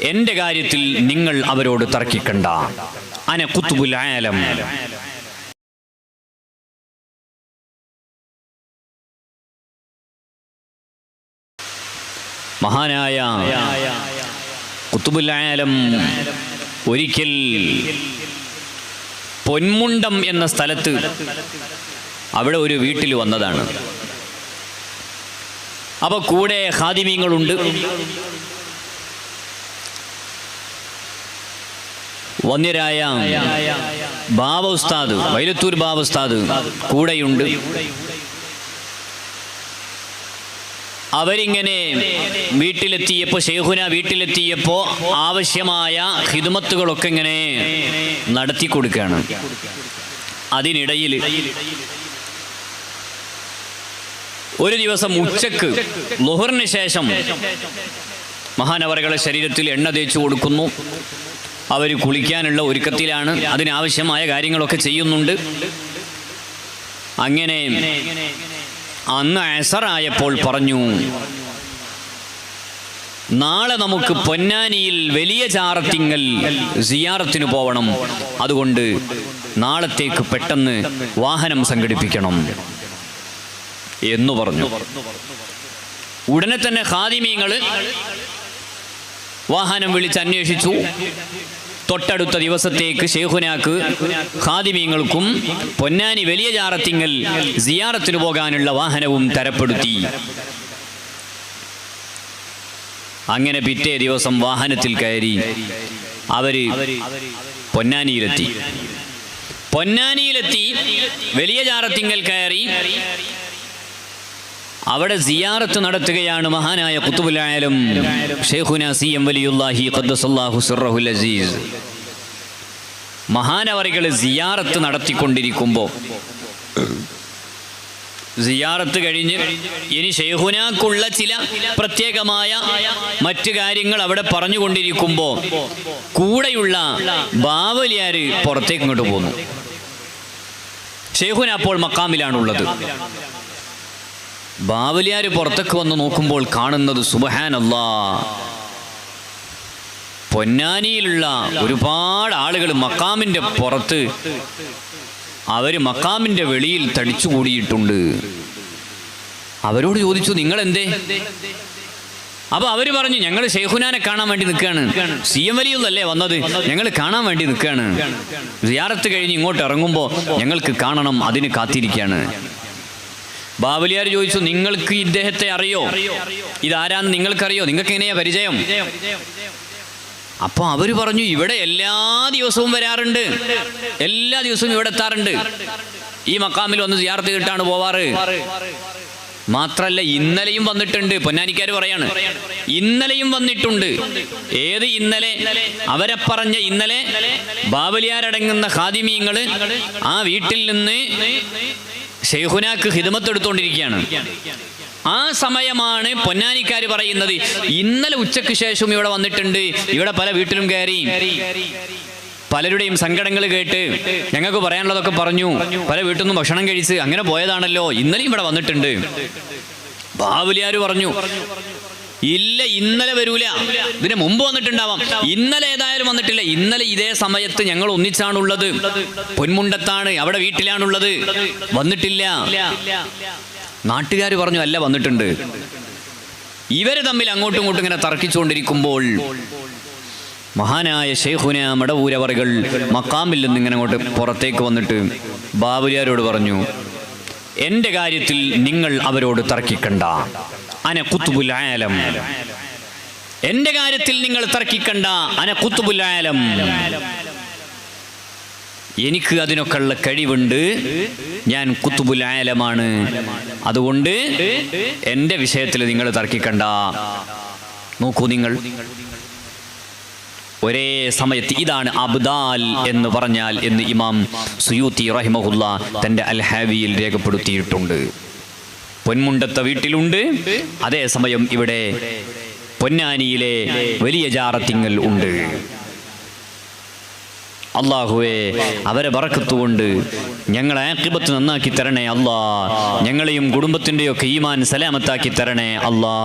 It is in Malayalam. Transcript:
എന്റെ കാര്യത്തിൽ നിങ്ങൾ അവരോട് തർക്കിക്കണ്ട. അന കുത്തുബുൽ ആലം. മഹാനായ കുത്തുബുൽ ആലം ഒരിക്കൽ പൊന്മുണ്ടം എന്ന സ്ഥലത്ത് അവിടെ ഒരു വീട്ടിൽ വന്നതാണ്. അപ്പോൾ കൂടെ ഹാദിമീങ്ങളുണ്ട് വന്യരായ ബാബ ഉസ്താദ് വൈലത്തൂർ ബാബ ഉസ്താദ് കൂടെയുണ്ട്. അവരിങ്ങനെ വീട്ടിലെത്തിയപ്പോൾ ഷെയ്ഖുന വീട്ടിലെത്തിയപ്പോൾ ആവശ്യമായ ഹിദുമത്തുകളൊക്കെ ഇങ്ങനെ നടത്തി കൊടുക്കുകയാണ്. അതിനിടയിൽ ഒരു ദിവസം ഉച്ചയ്ക്ക് ലുഹറിന് ശേഷം മഹാനവറുകളെ ശരീരത്തിൽ എണ്ണ തേച്ചു കൊടുക്കുന്നു. അവർ കുളിക്കാനുള്ള ഒരുക്കത്തിലാണ് അതിനാവശ്യമായ കാര്യങ്ങളൊക്കെ ചെയ്യുന്നുണ്ട്. അങ്ങനെ അന്ന് അസറായപ്പോൾ പറഞ്ഞു നാളെ നമുക്ക് പൊന്നാനിയിൽ വലിയ ചാറത്തിങ്കൽ സിയാറത്തിന് പോവണം. അതുകൊണ്ട് നാളത്തേക്ക് പെട്ടെന്ന് വാഹനം സംഘടിപ്പിക്കണം. എന്ന് പറഞ്ഞു. ഉടനെ തന്നെ ഖാദിമീങ്ങൾ വാഹനം വിളിച്ച് അന്വേഷിച്ചു. തൊട്ടടുത്ത ദിവസത്തേക്ക് ഷെയ്ഖുനാക്ക് ഖാദിമീങ്ങൾക്കും പൊന്നാനി വലിയ ജാറത്തിങ്ങൽ സിയാറത്തിന് പോകാനുള്ള വാഹനവും തരപ്പെടുത്തി. അങ്ങനെ പിറ്റേ ദിവസം വാഹനത്തിൽ കയറി അവർ പൊന്നാനിയിലെത്തി. പൊന്നാനിയിലെത്തി വലിയ ജാറത്തിങ്കൽ കയറി അവിടെ സിയാറത്ത് നടത്തുകയാണ് മഹാനായ കുത്തുബുലായാലും സി എം വലിയുല്ലാഹി ഖദ്ദസല്ലാഹു അസീസ്. മഹാനവറികൾ സിയാറത്ത് നടത്തിക്കൊണ്ടിരിക്കുമ്പോൾ സിയാറത്ത് കഴിഞ്ഞ് ഇനി ഷെയ്ഹുനാക്കുള്ള ചില പ്രത്യേകമായ മറ്റു കാര്യങ്ങൾ അവിടെ പറഞ്ഞുകൊണ്ടിരിക്കുമ്പോൾ കൂടെയുള്ള ബാവലിയാര് പുറത്തേക്ക് ഇങ്ങോട്ട് പോന്നു. ഷെയ്ഖുന അപ്പോൾ മക്കാമിലാണുള്ളത്. ബാവലിയാര് പുറത്തേക്ക് വന്ന് നോക്കുമ്പോൾ കാണുന്നത് സുബഹാനല്ലാ. പൊന്നാനിയിലുള്ള ഒരുപാട് ആളുകൾ മക്കാമിന്റെ പുറത്ത് അവർ മക്കാമിന്റെ വെളിയിൽ തടിച്ചുകൂടിയിട്ടുണ്ട് അവരോട് ചോദിച്ചു നിങ്ങൾ എന്തേ അപ്പൊ അവർ പറഞ്ഞു ഞങ്ങൾ ഷെയ്ഖുനാനെ കാണാൻ വേണ്ടി നിൽക്കുകയാണ്. സി എം വലിയൊന്നല്ലേ വന്നത്? ഞങ്ങൾ കാണാൻ വേണ്ടി നിൽക്കുകയാണ്. സിയാറത്ത് കഴിഞ്ഞ് ഇങ്ങോട്ട് ഇറങ്ങുമ്പോൾ ഞങ്ങൾക്ക് കാണണം അതിന് കാത്തിരിക്കുകയാണ്. ബാവലിയാർ ചോദിച്ചു നിങ്ങൾക്ക് ഇദ്ദേഹത്തെ അറിയോ? ഇതാരാന്ന് നിങ്ങൾക്കറിയോ? നിങ്ങൾക്ക് എങ്ങനെയാ പരിചയം? അപ്പൊ അവർ പറഞ്ഞു ഇവിടെ എല്ലാ ദിവസവും വരാറുണ്ട്. എല്ലാ ദിവസവും ഇവിടെ എത്താറുണ്ട്. ഈ മക്കാമിൽ വന്ന് സിയാർത്ത് കിട്ടാണ് പോവാറ്. മാത്രല്ല ഇന്നലെയും വന്നിട്ടുണ്ട്. പൊന്നാനിക്കാർ പറയാണ് ഇന്നലെയും വന്നിട്ടുണ്ട്. ഏത് ഇന്നലെ? അവരെ പറഞ്ഞ ഇന്നലെ ബാബലിയാരടങ്ങുന്ന ഖാദിമീങ്ങൾ ആ വീട്ടിൽ നിന്ന് ഷെയ്ഖുനാക്ക് ഹിദമത്ത് എടുത്തുകൊണ്ടിരിക്കുകയാണ് ആ സമയമാണ് പൊന്നാനിക്കാർ പറയുന്നത് ഇന്നലെ ഉച്ചയ്ക്ക് ശേഷം ഇവിടെ വന്നിട്ടുണ്ട്. ഇവിടെ പല വീട്ടിലും കയറി. പലരുടെയും സങ്കടങ്ങൾ കേട്ട് ഞങ്ങൾക്ക് പറയാനുള്ളതൊക്കെ പറഞ്ഞു. പല വീട്ടിൽ നിന്നും ഭക്ഷണം കഴിച്ച് അങ്ങനെ പോയതാണല്ലോ. ഇന്നലെയും ഇവിടെ വന്നിട്ടുണ്ട്. ബാബുലിയാർ പറഞ്ഞു ഇല്ല ഇന്നലെ വരൂല. ഇതിന് മുമ്പ് വന്നിട്ടുണ്ടാവാം. ഇന്നലെ ഏതായാലും വന്നിട്ടില്ല. ഇന്നലെ ഇതേ സമയത്ത് ഞങ്ങൾ ഒന്നിച്ചാണുള്ളത്. പൊന്മുണ്ടത്താണ് അവിടെ വീട്ടിലാണുള്ളത്. വന്നിട്ടില്ല. നാട്ടുകാർ പറഞ്ഞു അല്ല വന്നിട്ടുണ്ട്. ഇവർ തമ്മിൽ അങ്ങോട്ടും ഇങ്ങോട്ടും ഇങ്ങനെ തർക്കിച്ചുകൊണ്ടിരിക്കുമ്പോൾ മഹാനായ ഷെയ്ഖുന മടവൂരവറുകൾ മക്കാമിൽ നിന്ന് ഇങ്ങനെ അങ്ങോട്ട് പുറത്തേക്ക് വന്നിട്ട് ബാബുലിയാരോട് പറഞ്ഞു എന്റെ കാര്യത്തിൽ നിങ്ങൾ അവരോട് തർക്കിക്കണ്ട. അന കുത്തുബുൽ ആലം. എന്റെ കാര്യത്തിൽ നിങ്ങൾ തർക്കിക്കണ്ട. അന കുത്തുബുൽ ആലം. എനിക്ക് അതിനൊക്കെ ഉള്ള കഴിവുണ്ട്. ഞാൻ കുത്തുബുൽ ആലമാണ്. അതുകൊണ്ട് എന്റെ വിഷയത്തിൽ നിങ്ങൾ തർക്കിക്കണ്ട. നോക്കൂ നിങ്ങൾ. ഒരേ സമയത്ത് ഇതാണ് അബ്ദാൽ എന്ന് പറഞ്ഞാൽ എന്ന് ഇമാം സുയൂത്തി റഹിമഹുല്ല തന്റെ അൽഹാവിയിൽ രേഖപ്പെടുത്തിയിട്ടുണ്ട്. പൊന്മുണ്ടത്തെ വീട്ടിലുണ്ട്. അതേസമയം ഇവിടെ പൊന്നാനിയിലെ വലിയ ജാറത്തിങ്ങൽ ഉണ്ട്. അള്ളാഹുവെ അവരെ പറക്കത്തുകൊണ്ട് ഞങ്ങളെ ആക്കിബത്ത് നന്നാക്കി തരണേ അല്ലാ. ഞങ്ങളെയും കുടുംബത്തിന്റെയൊക്കെ ഈമാൻ സലാമത്താക്കി തരണേ അല്ലാ.